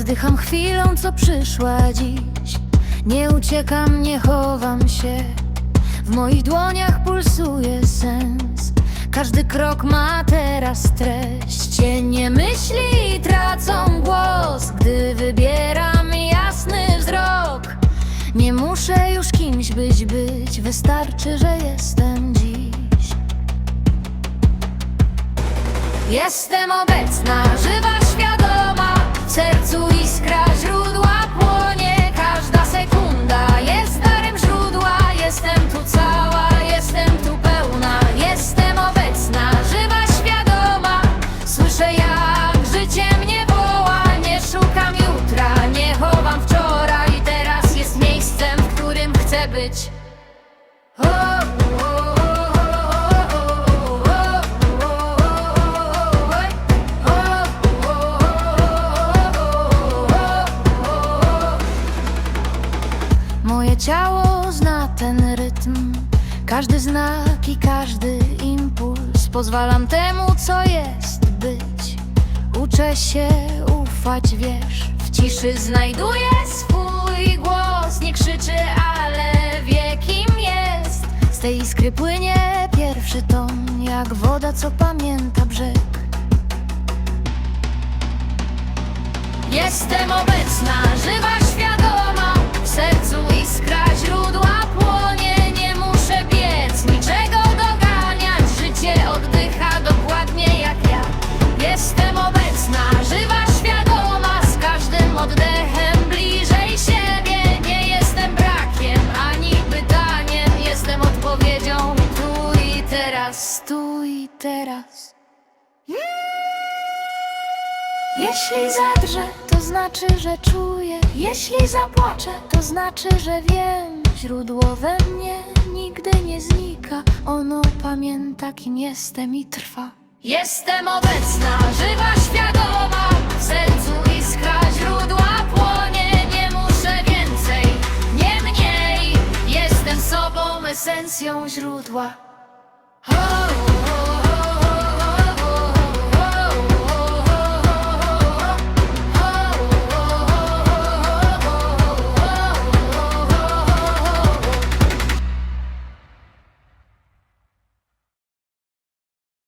Oddycham chwilą, co przyszła dziś. Nie uciekam, nie chowam się. W moich dłoniach pulsuje sens. Każdy krok ma teraz treść. Cienie myśli tracą głos Gdy wybieram jasny wzrok. Nie muszę już kimś być, być. Wystarczy, że jestem dziś. Jestem obecna, żywa, sercu iskra Moje ciało zna ten rytm, każdy znak i każdy impuls. Pozwalam temu, co jest być. Uczę się ufać, wiesz. W ciszy znajduję swój głos. Nie krzyczy, ale wie, kim jest. Z tej iskry płynie pierwszy ton, jak woda, co pamięta brzeg. Jestem obecna, żywa, teraz Tu i teraz. Jeśli zadrżę, to znaczy, że czuję. Jeśli zapłaczę, to znaczy, że wiem. Źródło we mnie nigdy nie znika. Ono pamięta, kim jestem i trwa. Jestem obecna, żywa, świadoma. W sercu iskra źródła płonie. Nie muszę więcej, nie mniej. Jestem sobą, esencją źródła Oh.